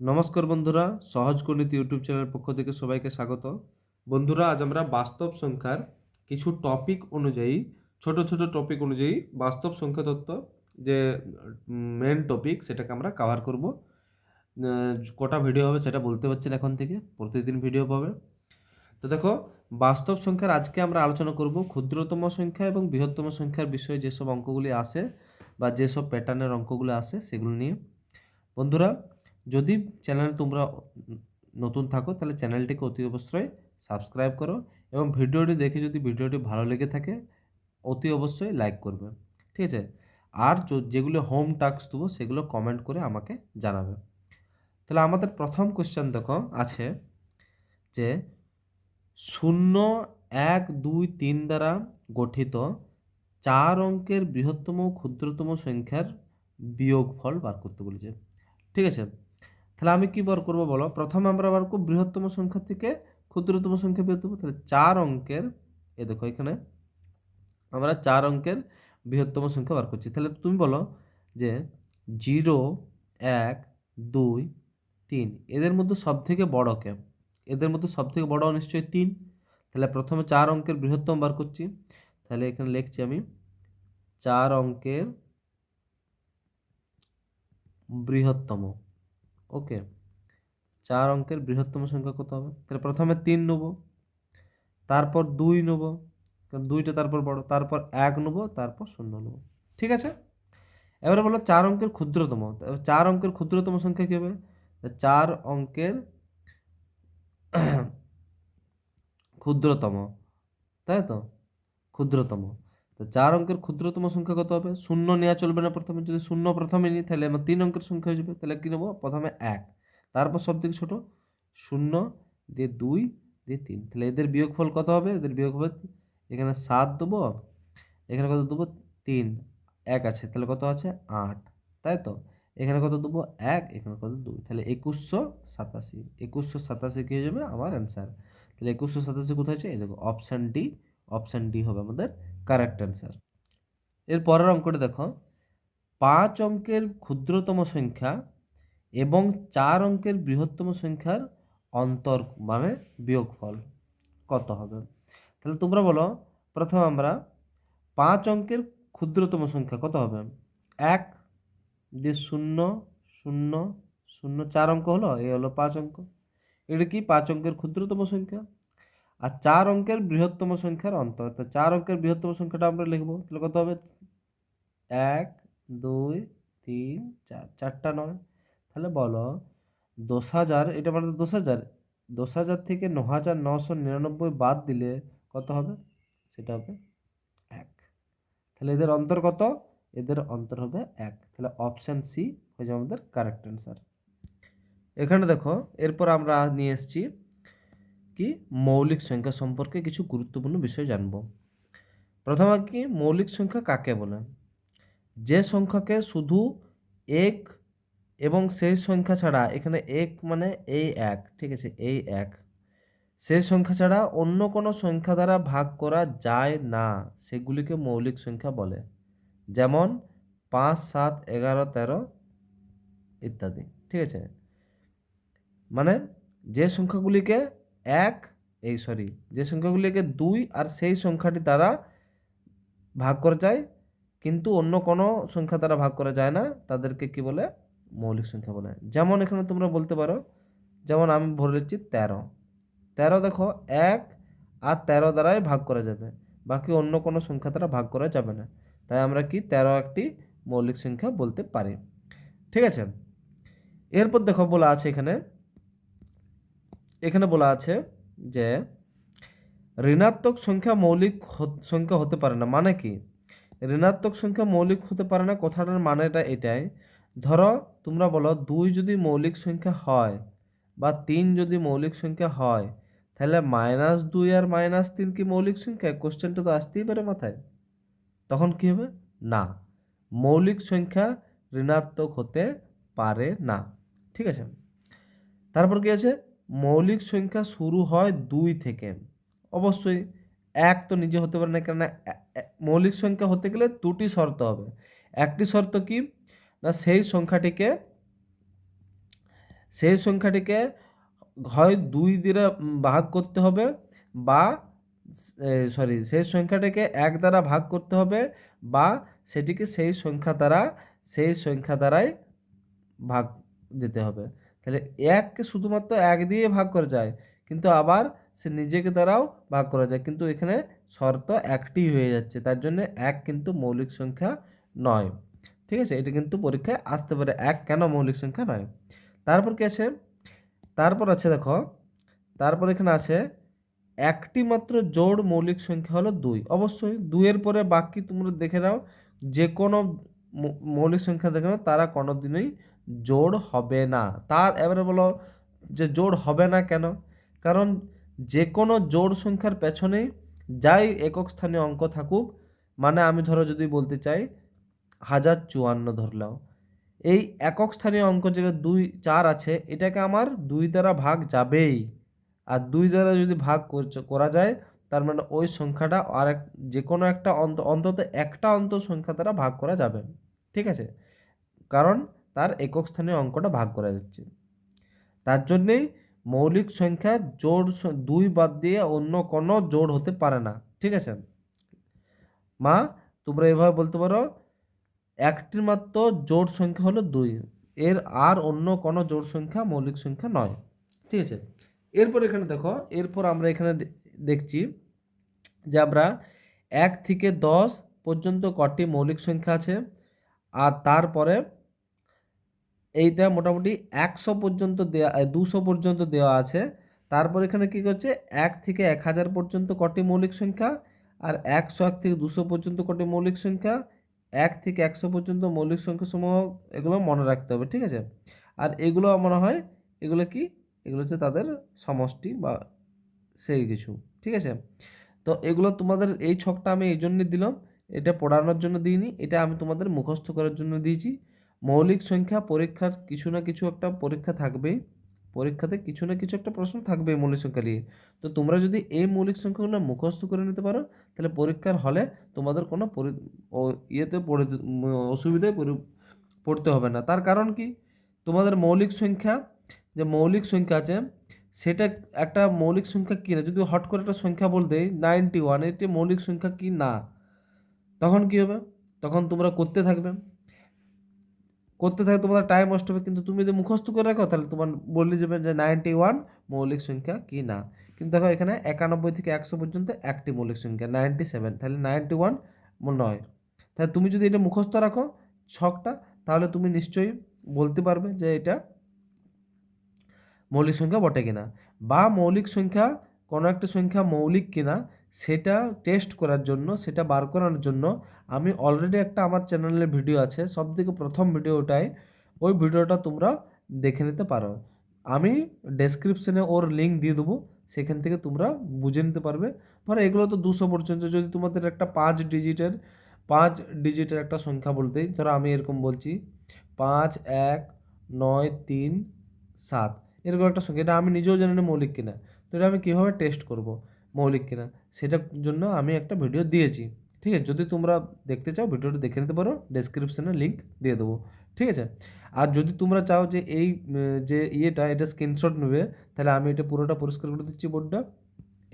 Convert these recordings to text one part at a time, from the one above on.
নমস্কার বন্ধুরা, সহজ গণিত ইউটিউব চ্যানেলের পক্ষ থেকে সবাইকে স্বাগত। বন্ধুরা, আজ আমরা বাস্তব সংখ্যার কিছু টপিক অনুযায়ী, ছোট ছোট টপিক অনুযায়ী বাস্তব সংখ্যা তত্ত্ব যে মেন টপিক সেটাকে আমরা কভার করব। কটা ভিডিও হবে সেটা বলতে পারছি না এখন থেকে, প্রতিদিন ভিডিও পাবে। তো দেখো, বাস্তব সংখ্যার আজকে আমরা আলোচনা করব ক্ষুদ্রতম সংখ্যা এবং বৃহত্তম সংখ্যার বিষয়ে যেসব অঙ্কগুলি আসে বা যেসব প্যাটার্নের অঙ্কগুলো আসে সেগুলো নিয়ে। বন্ধুরা যদি চ্যানেল তোমরা নতুন থাকো, তাহলে চ্যানেলটিকে অতি অবশ্যই সাবস্ক্রাইব করো এবং ভিডিওটি দেখে যদি ভিডিওটি ভালো লেগে থাকে, অতি অবশ্যই লাইক করবে। ঠিক আছে? আর যেগুলো হোম টাস্ক দেবো, সেগুলো কমেন্ট করে আমাকে জানাবে। তাহলে আমাদের প্রথম কোশ্চেন দেখো, আছে যে শূন্য এক দুই তিন দ্বারা গঠিত চার অঙ্কের বৃহত্তম ক্ষুদ্রতম সংখ্যার বিয়োগফল বার করতে বলেছে। ঠিক আছে? তাহলে আমি কি বার করব বলো? প্রথম আমরা বার করব বৃহত্তম সংখ্যা থেকে ক্ষুদ্রতম সংখ্যা করব। তাহলে চার অঙ্কের, এ দেখো এখানে, আমরা চার অঙ্কের বৃহত্তম সংখ্যা বার করছি। তাহলে তুমি বলো যে জিরো, এক, দুই, তিন, এদের মধ্যে সব থেকে বড় কে? এদের মধ্যে সব থেকে বড় নিশ্চয়ই তিন। তাহলে প্রথমে চার অঙ্কের বৃহত্তম বার করছি। তাহলে এখানে লিখছি আমি, চার অঙ্কের বৃহত্তম। ওকে, চার অঙ্কের বৃহত্তম সংখ্যা কত হবে? তাহলে প্রথমে তিন নেব, তারপর দুই নেব দুইটা তারপর বড়, তারপর এক নেব, তারপর শূন্য নেব, ঠিক আছে? এবারে বলো চার অঙ্কের ক্ষুদ্রতম চার অঙ্কের ক্ষুদ্রতম সংখ্যা কী হবে? চার অঙ্কের ক্ষুদ্রতম, তাই তো? ক্ষুদ্রতম। তো চার অঙ্কের ক্ষুদ্রতম সংখ্যা কত হবে? শূন্য নেওয়া চলবে না প্রথমে। যদি শূন্য প্রথমে নিই, তাহলে আমার তিন অঙ্কের সংখ্যা হয়ে যাবে। তাহলে কী নেব? প্রথমে এক। তারপর সব থেকে ছোটো, শূন্য দিয়ে দুই দিয়ে তিন। তাহলে এদের বিয়োগফল কত হবে? এদের বিয়োগ হবে এখানে সাত দেবো, এখানে কত দেবো? তিন। এক আছে, তাহলে কত আছে? আট। তাই তো? এখানে কত দেবো? এক, এখানে কত দুই। তাহলে একুশশো সাতাশি। একুশশো সাতাশি কী হয়ে যাবে? আমার অ্যান্সার তাহলে একুশশো সাতাশি কোথায় আছে? এই দেখো অপশান ডি অপশান ডি হবে আমাদের কারেক্ট অ্যান্সার। এর পরের অঙ্কটা দেখো, পাঁচ অঙ্কের ক্ষুদ্রতম সংখ্যা এবং চার অঙ্কের বৃহত্তম সংখ্যার অন্তর মানে বিয়োগফল কত হবে? তাহলে তোমরা বলো, প্রথম আমরা পাঁচ অঙ্কের ক্ষুদ্রতম সংখ্যা কত হবে? এক, দিয়ে শূন্য শূন্য শূন্য, চার অঙ্ক হলো এই হলো পাঁচ অঙ্ক। এটা কি পাঁচ অঙ্কের ক্ষুদ্রতম সংখ্যা? আর চার অঙ্কের বৃহত্তম সংখ্যার অন্তর। তো চার অঙ্কের বৃহত্তম সংখ্যাটা আমরা লিখব। তাহলে কত হবে? এক, দুই, তিন, চার। চারটা নয়। তাহলে বলো দশ হাজার এটা মানে দশ হাজার দশ হাজার থেকে ন হাজার নশো নিরানব্বই বাদ দিলে কত হবে? সেটা হবে এক। তাহলে এদের অন্তর কত? এদের অন্তর হবে এক। তাহলে অপশান সি হয়ে যাবে আমাদের কারেক্ট অ্যান্সার এখানে দেখো, এরপর আমরা নিয়ে এসেছি কি মৌলিক সংখ্যা সম্পর্কে কিছু গুরুত্বপূর্ণ বিষয় জানব। প্রথমে কি মৌলিক সংখ্যা কাকে বলে? যে সংখ্যাকে শুধু এক এবং সেই সংখ্যা ছাড়া, এখানে এক মানে এই এক, ঠিক আছে, এই এক। সেই সংখ্যা ছাড়া অন্য কোনো সংখ্যা দ্বারা ভাগ করা যায় না, সেগুলিকে মৌলিক সংখ্যা বলে। যেমন পাঁচ, সাত, এগারো, তেরো ইত্যাদি, ঠিক আছে? মানে যে সংখ্যাগুলিকে এক, এই সরি যে সংখ্যাগুলিকে দুই আর সেই সংখ্যাটি দ্বারা ভাগ করা যায়, কিন্তু অন্য কোনো সংখ্যা দ্বারা ভাগ করা যায় না, তাদেরকে কি বলে? মৌলিক সংখ্যা বলে। যেমন এখানে তোমরা বলতে পারো, যেমন আমি ভরে দিচ্ছি তেরো। তেরো দেখো, এক আর তেরো দ্বারাই ভাগ করা যাবে, বাকি অন্য কোনো সংখ্যা দ্বারা ভাগ করা যাবে না। তাই আমরা কি তেরো একটি মৌলিক সংখ্যা বলতে পারি। ঠিক আছে? এরপর দেখো বলা আছে এখানে এখানে বলা আছে যে ঋণাত্মক সংখ্যা মৌলিক সংখ্যা হতে পারে না। মানে কি? ঋণাত্মক সংখ্যা মৌলিক হতে পারে না। কথাটার মানেটা এটাই। ধরো, তোমরা বলো, দুই যদি মৌলিক সংখ্যা হয় বা তিন যদি মৌলিক সংখ্যা হয়, তাহলে মাইনাস দুই আর মাইনাস তিন কি মৌলিক সংখ্যা? কোশ্চেনটা তো আসতেই পারে মাথায়। তখন কি হবে? না। মৌলিক সংখ্যা ঋণাত্মক হতে পারে না। ঠিক আছে? তারপর কি আছে? মৌলিক সংখ্যা শুরু হয় দুই থেকে। অবশ্যই এক তো নিজে হতে পারে না কেন মৌলিক সংখ্যা হতে গেলে দুটি শর্ত হবে। একটি শর্ত কি? না, সেই সংখ্যাটিকে সেই সংখ্যাটিকে হয় দুই দিয়ে ভাগ করতে হবে বা সরি সেই সংখ্যাটিকে এক দ্বারা ভাগ করতে হবে বা সেটিকে সেই সংখ্যা দ্বারা, সেই সংখ্যা দ্বারাই ভাগ যেতে হবে। তাহলে এককে শুধুমাত্র এক দিয়ে ভাগ করা যায়, কিন্তু আবার সে নিজেকে দ্বারাও ভাগ করা যায়। কিন্তু এখানে শর্ত একটি হয়ে যাচ্ছে, তার জন্য এক কিন্তু মৌলিক সংখ্যা নয়। ঠিক আছে? এটা কিন্তু পরীক্ষায় আসতে পারে, এক কেন মৌলিক সংখ্যা নয়? তারপর কি আছে? তারপর আছে দেখো, তারপর এখানে আছে, একটি মাত্র জোড় মৌলিক সংখ্যা হলো দুই। অবশ্যই দুইয়ের পরে বাকি তোমরা দেখে নাও, যে কোনো মৌলিক সংখ্যা দেখে নাও, তারা কোনো দিনই জোড় হবে না। তার এবারে বলো যে জোড় হবে না কেন? কারণ যে কোনো জোড় সংখ্যার পেছনেই যাই একক স্থানীয় অঙ্ক থাকুক মানে আমি ধরো যদি বলতে চাই, হাজার চুয়ান্ন ধরলাম। এই একক স্থানীয় অঙ্ক যেটা দুই, চার আছে, এটাকে আমার দুই দ্বারা ভাগ যাবেই। আর দুই দ্বারা যদি ভাগ করা যায়, তার মানে ওই সংখ্যাটা আর এক যে কোনো একটা অন্ত, অন্তত একটা অন্ত সংখ্যা দ্বারা ভাগ করা যাবে। ঠিক আছে? কারণ তার একক স্থানীয় অঙ্কটা ভাগ করা যাচ্ছে। তার জন্যেই মৌলিক সংখ্যা জোড় দুই বাদ দিয়ে অন্য কোনো জোড় হতে পারে না, ঠিক আছে? মা, তোমরা এভাবে বলতে পারো, একটির মাত্র জোড় সংখ্যা হলো দুই, এর আর অন্য কোনো জোড় সংখ্যা মৌলিক সংখ্যা নয়, ঠিক আছে? এরপর এখানে দেখো, এরপর আমরা এখানে দেখছি যে আমরা এক থেকে দশ পর্যন্ত কটি মৌলিক সংখ্যা আছে, আর তারপরে এইটা মোটামুটি একশো পর্যন্ত দেওয়া দুশো পর্যন্ত দেওয়া আছে। তারপর এখানে কি করছে? এক থেকে এক হাজার পর্যন্ত কটি মৌলিক সংখ্যা আর একশো এক থেকে দুশো পর্যন্ত কটি মৌলিক সংখ্যা। এক থেকে একশো পর্যন্ত মৌলিক সংখ্যা সমূহ এগুলো মনে রাখতে হবে, ঠিক আছে? আর এগুলো মনে হয়, এগুলো কি? এগুলো হচ্ছে তাদের সমষ্টি বা সেই কিছু, ঠিক আছে? তো এগুলো তোমাদের এই ছকটা আমি এই জন্যই দিলাম। এটা পড়ানোর জন্য দিইনি, এটা আমি তোমাদের মুখস্থ করার জন্য দিয়েছি। মৌলিক সংখ্যা পরীক্ষার কিছু না কিছু একটা পরীক্ষা থাকবেই পরীক্ষাতে কিছু না কিছু একটা প্রশ্ন থাকবে মৌলিক সংখ্যা নিয়ে। তো তোমরা যদি এই মৌলিক সংখ্যাগুলো মুখস্থ করে নিতে পারো, তাহলে পরীক্ষার হলে তোমাদের কোনো ইয়েতে পড়ে, অসুবিধায় পড়তে হবে না। তার কারণ কি? তোমাদের মৌলিক সংখ্যা, যে মৌলিক সংখ্যা আছে, সেটা একটা মৌলিক সংখ্যা কি না? যদি হট করে একটা সংখ্যা বলতে নাইনটি ওয়ান এটি মৌলিক সংখ্যা কি না? তখন কি হবে? তখন তোমরা করতে থাকবে। করতে থাকে, তোমাদের টাইম নষ্ট হবে, কিন্তু তুমি যদি মুখস্থ করে রাখো, তাহলে তোমার বললে যাবে যে নাইনটি ওয়ান মৌলিক সংখ্যা কি না? কিন্তু দেখো এখানে একানব্বই থেকে একশো পর্যন্ত একটি মৌলিক সংখ্যা নাইনটি সেভেন তাহলে নাইনটি ওয়ান নয়। তাহলে তুমি যদি এটা মুখস্থ রাখো ছকটা, তাহলে তুমি নিশ্চয়ই বলতে পারবে যে এটা মৌলিক সংখ্যা বটে কিনা। বা মৌলিক সংখ্যা কোনো একটা সংখ্যা মৌলিক কিনা সেটা টেস্ট করার জন্য, সেটা বার করানোর জন্য আমি অলরেডি একটা আমার চ্যানেলের ভিডিও আছে। সব থেকে প্রথম ভিডিও ওটাই। ওই ভিডিওটা তোমরা দেখে নিতে পারো। আমি ডেসক্রিপশনে ওর লিঙ্ক দিয়ে দেবো। সেখান থেকে তোমরা বুঝে নিতে পারবে। ধরো এগুলো তো দুশো পর্যন্ত। যদি তোমাদের একটা পাঁচ ডিজিটের পাঁচ ডিজিটের একটা সংখ্যা বলতেই ধরো আমি এরকম বলছি, পাঁচ, এক, নয়, তিন, সাত। এরকম একটা সংখ্যা। এটা আমি নিজেও জানি না মৌলিক কিনা। তো এটা আমি কীভাবে টেস্ট করব? মৌলিক কিনা, সেটার জন্য আমি একটা ভিডিও দিয়েছি। ঠিক আছে? যদি তোমরা দেখতে চাও ভিডিওটা দেখে নিতে পারো ডেসক্রিপশনে লিঙ্ক দিয়ে দেবো। ঠিক আছে? আর যদি তোমরা চাও যে এই যে ইয়েটা, এটা স্ক্রিনশট নেবে, তাহলে আমি এটা পুরোটা পরিষ্কার করে দিচ্ছি বোর্ডটা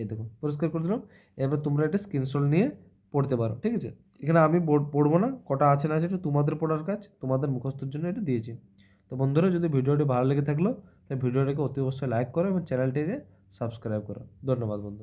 এই দেখো, পরিষ্কার করে দিলাম। এবার তোমরা এটা স্ক্রিনশট নিয়ে পড়তে পারো। ঠিক আছে? এখানে আমি বোর্ড পড়ব না। কটা আছে না আছে এটা তোমাদের পড়ার কাজ, তোমাদের মুখস্থর জন্য এটা দিয়েছি। তো বন্ধুরা, যদি ভিডিওটি ভালো লেগে থাকল, তাহলে ভিডিওটাকে অতি অবশ্যই লাইক করো এবং চ্যানেলটিকে সাবস্ক্রাইব করো। ধন্যবাদ বন্ধু।